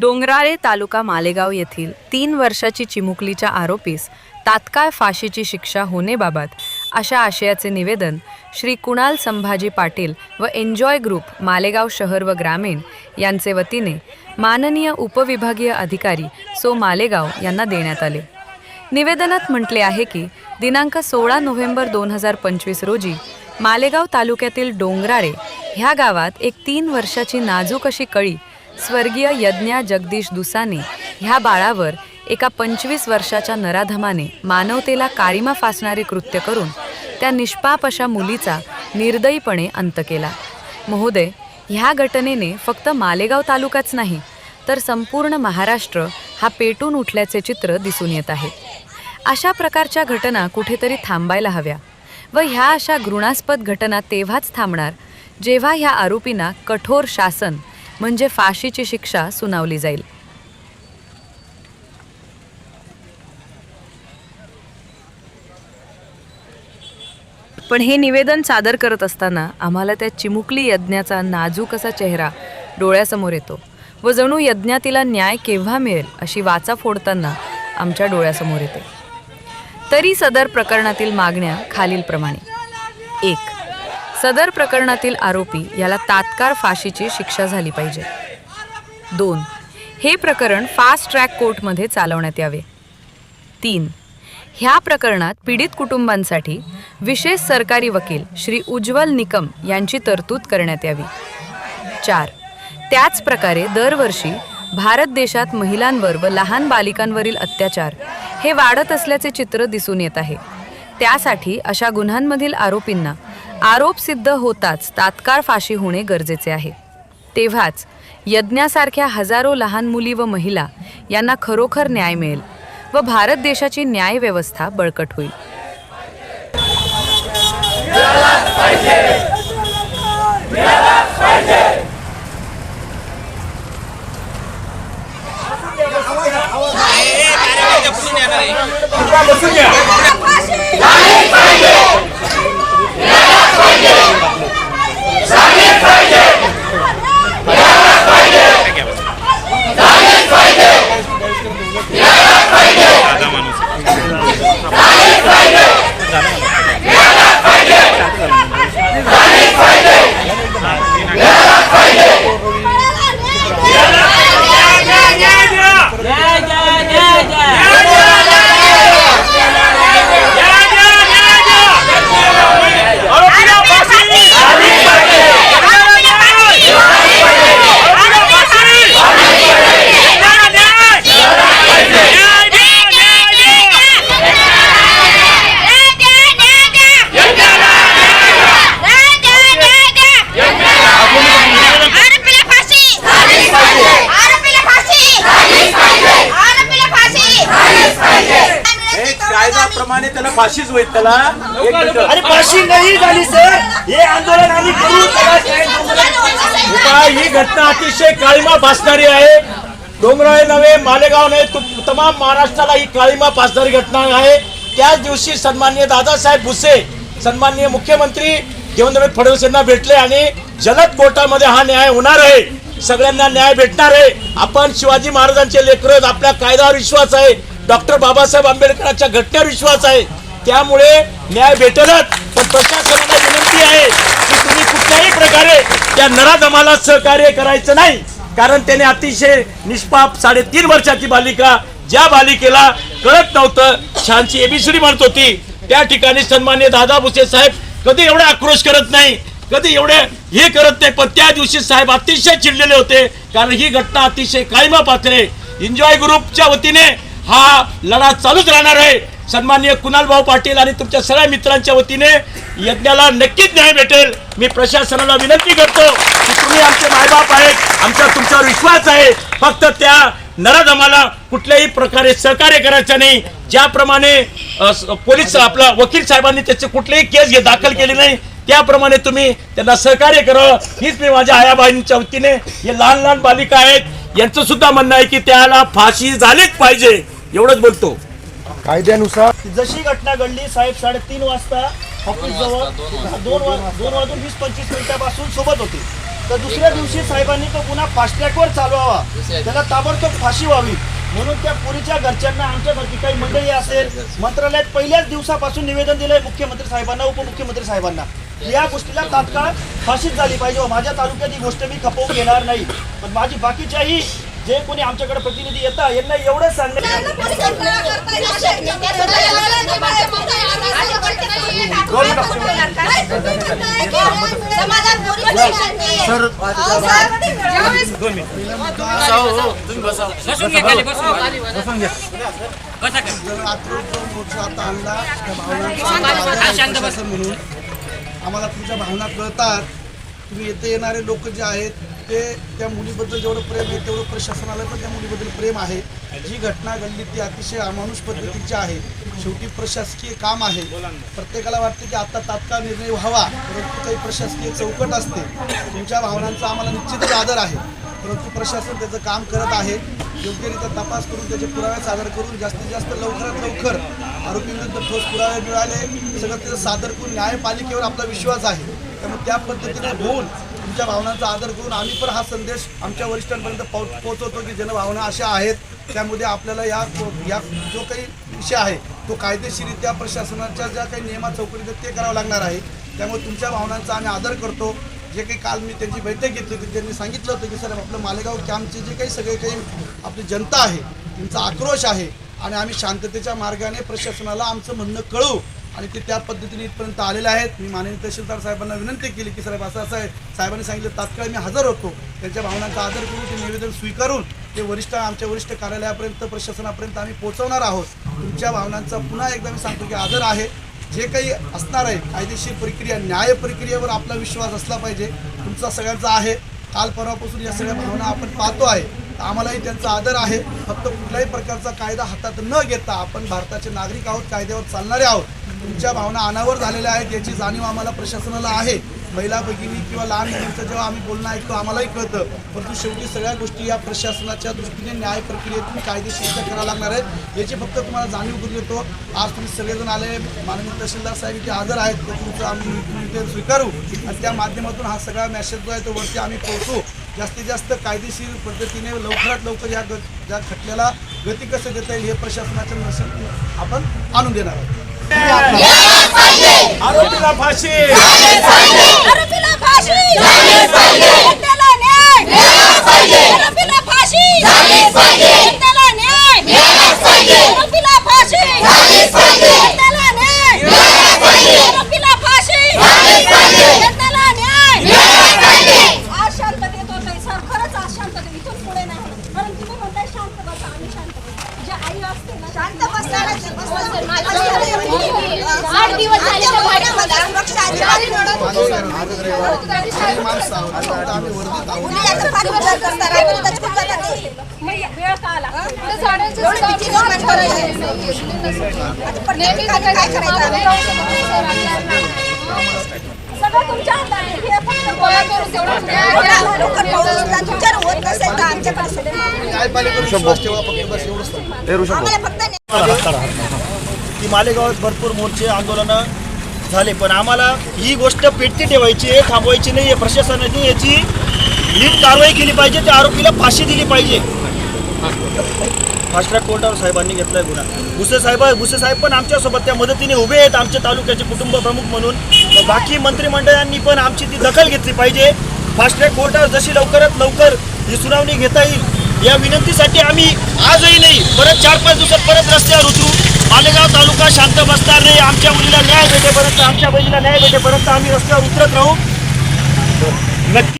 डोंगराळे तालुका मालेगाव येथील तीन वर्षाची चिमुकलीच्या आरोपीस तात्काळ फाशीची शिक्षा होणेबाबत अशा आशयाचे निवेदन श्री कुणाल संभाजी पाटील व एन्जॉय ग्रुप मालेगाव शहर व ग्रामीण यांचे वतीने माननीय उपविभागीय अधिकारी सो मालेगाव यांना देण्यात आले. निवेदनात म्हटले आहे की दिनांक सोळा नोव्हेंबर दोन हजार पंचवीस रोजी मालेगाव तालुक्यातील डोंगराळे ह्या गावात एक तीन वर्षाची नाजूक अशी कळी स्वर्गीय यज्ञा जगदीश दुसाने ह्या बाळावर एका पंचवीस वर्षाच्या नराधमाने मानवतेला काळीमा फासणारे कृत्य करून त्या निष्पाप अशा मुलीचा निर्दयीपणे अंत केला. महोदय ह्या घटनेने फक्त मालेगाव तालुकाच नाही तर संपूर्ण महाराष्ट्र हा पेटून उठल्याचे चित्र दिसून येत आहे. अशा प्रकारच्या घटना कुठेतरी थांबायला हव्या व ह्या अशा घृणास्पद घटना तेव्हाच थांबणार जेव्हा ह्या आरोपींना कठोर शासन म्हणजे फाशीची शिक्षा सुनावली जाईल. पण हे निवेदन सादर करत असताना आम्हाला त्या चिमुकली यज्ञाचा नाजूक असा चेहरा डोळ्यासमोर येतो व जणू यज्ञातीला न्याय केव्हा मिळेल अशी वाचा फोडताना आमच्या डोळ्यासमोर येते. तरी सदर प्रकरणातील मागण्या खालीलप्रमाणे. एक सदर प्रकरणातील आरोपी याला तात्काळ फाशीची शिक्षा झाली पाहिजे. दोन हे प्रकरण फास्ट ट्रॅक कोर्टमध्ये चालवण्यात यावे. तीन ह्या प्रकरणात पीडित कुटुंबांसाठी विशेष सरकारी वकील श्री उज्ज्वल निकम यांची तरतूद करण्यात यावी. चार त्याच प्रकारे दरवर्षी भारत देशात महिलांवर व लहान बालिकांवरील अत्याचार हे वाढत असल्याचे चित्र दिसून येत आहे. त्यासाठी अशा गुन्ह्यांमधील आरोपींना आरोप सिद्ध होताच तात्काळ फाशी होणे गरजेचे आहे. तेव्हाच यज्ञासारख्या हजारो लहान मुली व महिला यांना खरोखर न्याय मिळेल व भारत देशाची न्याय व्यवस्था बळकट होईल. फाशीच होईल त्याला. एक मिनिट. अरे फाशी नाही झाली सर. हे आंदोलन आम्ही करू. त्याला हे ही घटना अतिशय काळीमा फासणारी आहे. डोंगराळे नव्हे मालेगाव नव्हे तु- तमाम महाराष्ट्राला ही काळीमा फासणारी घटना आहे. त्याच दिवशी सन्माननीय दादासाहेब भुसे सन्माननीय मुख्यमंत्री देवेंद्र फडणवीस यांना भेटले आणि जलद कोर्टामध्ये हा न्याय होणार आहे. सगळ्यांना न्याय भेटणार आहे. आपण शिवाजी महाराजांचे लेकर आपल्या कायद्यावर विश्वास आहे. डॉक्टर बाबासाहेब आंबेडकरांच्या घटनेवर विश्वास आहे. त्यामुळे न्याय भेटलच. पण प्रशासनाला विनंती आहे की तुम्ही कुठल्याही प्रकारे त्या नराधमाला सहकार्य करायचं नाही. कारण त्याने अतिशय निष्पाप साडेतीन वर्षाची बालिका ज्या बालिकेला कळत नव्हतं छानची एबीसीडी म्हणत होती. त्या ठिकाणी सन्मान्य दादा भुसे साहेब कधी एवढा आक्रोश करत नाही कधी एवढे हे करत नाही पण त्या दिवशी साहेब अतिशय चिडलेले होते. कारण ही घटना अतिशय कायमा पात्र एन्जॉय ग्रुपच्या वतीने हा लढा चालूच राहणार आहे. सन्माननीय कुणाल भाऊ पाटील आणि तुमच्या सगळ्या मित्रांच्या वतीने यज्ञाला नक्कीच न्याय भेटेल. मी प्रशासनाला विनंती करतो की तुम्ही आमचे मायबाप आहेत आमचा तुमच्यावर विश्वास आहे. फक्त त्या नराधमाला कुठल्याही प्रकारे सहकार्य करायचं नाही. ज्याप्रमाणे पोलीस आपला वकील साहेबांनी त्याचे कुठलेही केस घे दाखल केली नाही त्याप्रमाणे तुम्ही त्यांना सहकार्य करावं हीच मी माझ्या आयाबाईंच्या वतीने हे लहान लहान बालिका आहेत यांचं सुद्धा म्हणणं आहे की त्याला फाशी झालीच पाहिजे. एवढंच बोलतो. कायद्यानुसार जशी घटना घडली साहेब साडेतीन वाजता ऑफिस जवळ दोन वा- दोन वाजून वीस पंचवीस मिनिटापासून सोबत होते. तर दुसऱ्या दिवशी साहेबांनी तो पुन्हा फास्ट ट्रॅकवर चालवावा. त्याला ताबडतोब फाशी व्हावी. म्हणून त्या पुरीच्या घरच्यांना आमच्यासारखी काही मंडळी असेल मंत्रालयात पहिल्याच दिवसापासून निवेदन दिलंय मुख्यमंत्री साहेबांना उपमुख्यमंत्री साहेबांना. या गोष्टीला तात्काळ फाशीच झाली पाहिजे माझ्या तालुक्यात ही गोष्ट मी खपवून घेणार नाही. पण माझी बाकीच्याही जे कोणी आमच्याकडे प्रतिनिधी येतात यांना भावनांचा प्रशासन म्हणून आम्हाला तुमच्या भावना कळतात तुम्ही येथे येणारे लोक जे आहेत ते त्या मुलीबद्दल जेवढं प्रेम आहे तेवढं प्रशासनाला पण त्या मुलीबद्दल प्रेम आहे. जी घटना घडली ती अतिशय अमानुष पद्धतीची आहे. शेवटी प्रशासकीय काम आहे. प्रत्येकाला वाटतं की आता तात्काळ निर्णय व्हावा परंतु काही प्रशासकीय चौकट असते. तुमच्या भावनांचा आम्हाला निश्चितच आदर आहे. परंतु प्रशासन त्याचं काम करत आहे. योग्यरित्या तपास करून त्याचे पुरावे सादर करून जास्तीत जास्त लवकरात लवकर आरोपींविरुद्ध ठोस पुरावे मिळाले. सगळं त्याचं सादर करून न्यायपालिकेवर आपला विश्वास आहे. त्यामुळे त्या पद्धतीने होऊन तुमच्या भावनांचा आदर करून आम्ही पण हा संदेश आमच्या वरिष्ठांपर्यंत पो पोहोचवतो की जनभावना अशा आहेत. त्यामध्ये आपल्याला या या जो काही विषय आहे तो कायदेशीरित्या प्रशासनाच्या ज्या काही नियमा चौकटीत आहेत ते करावं लागणार आहे. त्यामुळे तुमच्या भावनांचा आम्ही आदर करतो. जे काही काल मी त्यांची बैठक घेतली होती त्यांनी सांगितलं होतं की सर आपलं मालेगाव कॅम्पचे जे काही सगळे काही आपली जनता आहे त्यांचा आक्रोश आहे आणि आम्ही शांततेच्या मार्गाने प्रशासनाला आमचं म्हणणं कळवू. आणि ते त्या पद्धतीने इथपर्यंत आलेले आहेत. मी माननीय तहसीलदार साहेबांना विनंती केली की साहेब असं असं आहे. साहेबांनी सांगितलं तात्काळ मी हजर होतो. त्यांच्या भावनांचा आदर करून ते निवेदन स्वीकारून ते वरिष्ठ आमच्या वरिष्ठ कार्यालयापर्यंत प्रशासनापर्यंत आम्ही पोहोचवणार आहोत. तुमच्या भावनांचा पुन्हा एकदा मी सांगतो की आदर आहे. जे काही असणार आहे कायदेशीर प्रक्रिया न्याय प्रक्रियेवर आपला विश्वास असला पाहिजे. तुमचा सगळ्यांचा आहे. काल परवापासून या सगळ्या भावना आपण पाहतो आहे. आम्हालाही त्यांचा आदर आहे. फक्त कुठल्याही प्रकारचा कायदा हातात न घेता आपण भारताचे नागरिक आहोत कायद्यावर चालणारे आहोत. तुमच्या भावना अनावर झालेल्या आहेत याची जाणीव आम्हाला प्रशासनाला आहे. महिला भगिनी किंवा लहान मुलींचं जेव्हा आम्ही बोलणं ऐकतो आम्हालाही कळतं. परंतु शेवटी सगळ्या गोष्टी या प्रशासनाच्या दृष्टीने न्याय प्रक्रियेतून कायदेशीरच्या करावं लागणार आहेत. याची फक्त तुम्हाला जाणीव करून देतो. आज तुम्ही सगळेजण आले माननीय तहसीलदार साहेब इथे हजर आहेत. तर तुमचं आम्ही ते स्वीकारू आणि त्या माध्यमातून हा सगळा मेसेज जो आहे तो वरती आम्ही पोहोचू. जास्तीत जास्त कायदेशीर पद्धतीने लवकरात लवकर या ग खटल्याला गती कसं देता येईल हे प्रशासनाच्या नसेल आपण आणून देणार आहोत. आरोपीला फाशी. आरोपीला फाशी. आरोपीला फाशी झालीच पाहिजे त्याला न्याय मिळालाच पाहिजे आरोपीला फाशी झालीच पाहिजे त्याला न्याय मिळालाच पाहिजे आरोपीला फाशी झालीच पाहिजे त्याला न्याय मिळालाच पाहिजे आज शांततेत होत आहे सर खरंच आज शांततेत इथून पुढे नाही होणार. कारण तुम्ही म्हणताय शांत बसा आम्ही शांत बसू जे आई असते ना शांत बसणारच आठ दिवस झाले त्या भाड्यामध्ये सुरक्षा अजिबात मिळत होती, सर. माणसं आहोत फक्त आम्ही वर्धित आहोत मुली याचा फार विचार करतात. आपण त्याची खूप जागा नाही. वेळ का आला? एवढी भीती निर्माण करायची. आता प्रत्येक ठिकाणी काय करायचं? सगळं तुमच्या. हे फक्त गोळा करून तेवढं होत नसेल तर आमच्याकडे की मालेगावात भरपूर मोर्चे आंदोलनं झाले पण आम्हाला ही गोष्ट पेटती ठेवायची आहे थांबवायची नाही आहे प्रशासनाने याची नीट कारवाई केली पाहिजे त्या आरोपीला फाशी दिली पाहिजे. फास्ट ट्रॅक कोर्टावर साहेबांनी घेतलाय गुन्हा. भुसे साहेब भुसे साहेब पण आमच्यासोबत त्या मदतीने उभे आहेत आमच्या तालुक्याचे कुटुंब प्रमुख म्हणून. बाकी मंत्रिमंडळांनी पण आमची ती दखल घेतली पाहिजे. फास्ट ट्रॅक कोर्टावर जशी लवकरात लवकर ही सुनावणी घेता येईल या विनंतीसाठी आम्ही आजही नाही परत चार पाच दिवसात परत रस्त्यावर उतरू. मालेगाव तालुका शांत बसणार नाही आमच्या मुलीला न्याय भेटेपर्यंत आमच्या बहिणीला न्याय भेटेपर्यंत आम्ही रस्त्यावर उतरत राहू. नक्की